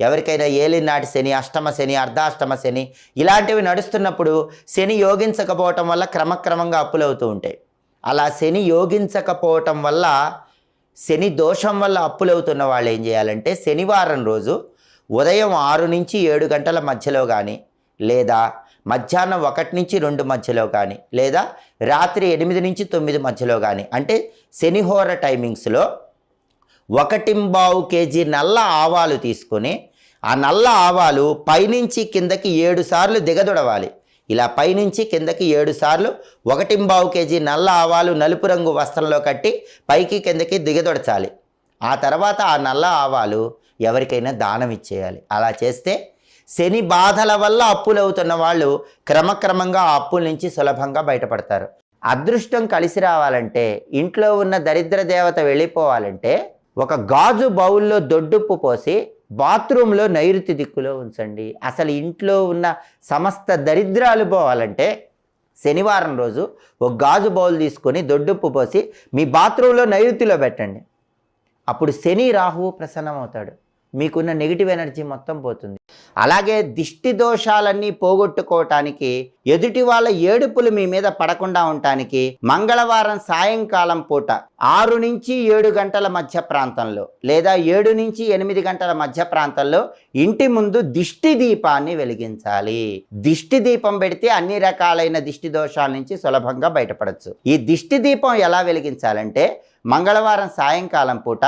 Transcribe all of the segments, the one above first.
ఎవరికైనా ఏలినాటి శని అష్టమ శని అర్ధాష్టమ శని ఇలాంటివి నడుస్తున్నప్పుడు శని యోగించకపోవటం వల్ల క్రమక్రమంగా అప్పులవుతూ ఉంటాయి. అలా శని యోగించకపోవటం వల్ల శని దోషం వల్ల అప్పులవుతున్న వాళ్ళు ఏం చేయాలంటే శనివారం రోజు ఉదయం ఆరు నుంచి ఏడు గంటల మధ్యలో కానీ లేదా మధ్యాహ్నం ఒకటి నుంచి రెండు మధ్యలో కానీ లేదా రాత్రి ఎనిమిది నుంచి తొమ్మిది మధ్యలో కానీ అంటే శనిహోర టైమింగ్స్లో ఒకటింబావు కేజీ నల్ల ఆవాలు తీసుకొని ఆ నల్ల ఆవాలు పైనుంచి కిందకి ఏడు సార్లు దిగదొడవాలి. ఇలా పైనుంచి కిందకి ఏడు సార్లు ఒకటింబావు కేజీ నల్ల ఆవాలు నలుపు రంగు వస్త్రంలో కట్టి పైకి కిందకి దిగదొడచాలి. ఆ తర్వాత ఆ నల్ల ఆవాలు ఎవరికైనా దానం ఇచ్చేయాలి. అలా చేస్తే శని బాధల వల్ల అప్పులవుతున్న వాళ్ళు క్రమక్రమంగా ఆ అప్పుల నుంచి సులభంగా బయటపడతారు. అదృష్టం కలిసి రావాలంటే ఇంట్లో ఉన్న దరిద్ర దేవత వెళ్ళిపోవాలంటే ఒక గాజు బౌల్లో దొడ్డుప్పు పోసి బాత్రూంలో నైరుతి దిక్కులో ఉంచండి. అసలు ఇంట్లో ఉన్న సమస్త దరిద్రాలు పోవాలంటే శనివారం రోజు ఒక గాజు బౌల్ తీసుకొని దొడ్డుప్పు పోసి మీ బాత్రూంలో నైరుతిలో పెట్టండి. అప్పుడు శని రాహువు ప్రసన్నమవుతాడు. మీకున్న నెగిటివ్ ఎనర్జీ మొత్తం పోతుంది. అలాగే దిష్టి దోషాలన్నీ పోగొట్టుకోవటానికి ఎదుటి వాళ్ళ ఏడుపులు మీ మీద పడకుండా ఉండటానికి మంగళవారం సాయంకాలం పూట ఆరు నుంచి ఏడు గంటల మధ్య ప్రాంతంలో లేదా ఏడు నుంచి ఎనిమిది గంటల మధ్య ప్రాంతంలో ఇంటి ముందు దిష్టి దీపాన్ని వెలిగించాలి. దిష్టి దీపం పెడితే అన్ని రకాలైన దిష్టి దోషాల నుంచి సులభంగా బయటపడచ్చు. ఈ దిష్టి దీపం ఎలా వెలిగించాలంటే మంగళవారం సాయంకాలం పూట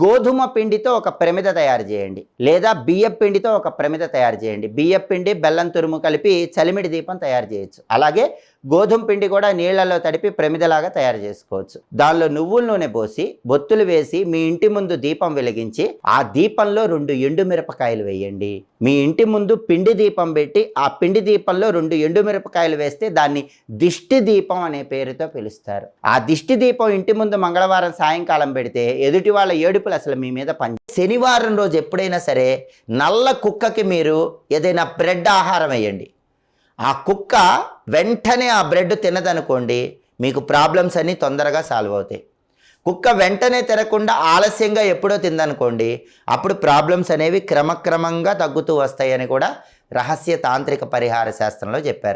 గోధుమ పిండితో ఒక ప్రమిద తయారు చేయండి లేదా బియ్యం పిండితో ఒక ప్రమిద తయారు చేయండి. బియ్యం పిండి బెల్లం తురుము కలిపి చలిమిడి దీపం తయారు చేయొచ్చు. అలాగే గోధుమ పిండి కూడా నీళ్ళలో తడిపి ప్రమిదలాగా తయారు చేసుకోవచ్చు. దానిలో నువ్వుల నూనె పోసి బొత్తులు వేసి మీ ఇంటి ముందు దీపం వెలిగించి ఆ దీపంలో రెండు ఎండు మిరపకాయలు వేయండి. మీ ఇంటి ముందు పిండి దీపం పెట్టి ఆ పిండి దీపంలో రెండు ఎండు మిరపకాయలు వేస్తే దాన్ని దిష్టి దీపం అనే పేరుతో పిలుస్తారు. ఆ దిష్టి దీపం ఇంటి ముందు మంగళవారం సాయంకాలం పెడితే ఎదుటి వాళ్ళ ఏడుపులు అసలు మీ మీద పని శనివారం రోజు ఎప్పుడైనా సరే నల్ల కుక్కకి మీరు ఏదైనా బ్రెడ్ ఆహారం వేయండి. ఆ కుక్క వెంటనే ఆ బ్రెడ్ తినదనుకోండి మీకు ప్రాబ్లమ్స్ అన్నీ తొందరగా సాల్వ్ అవుతాయి. కుక్క వెంటనే తినకుండా ఆలస్యంగా ఎప్పుడో తిందనుకోండి అప్పుడు ప్రాబ్లమ్స్ అనేవి క్రమక్రమంగా తగ్గుతూ వస్తాయని కూడా రహస్య తాంత్రిక పరిహార శాస్త్రంలో చెప్పారు.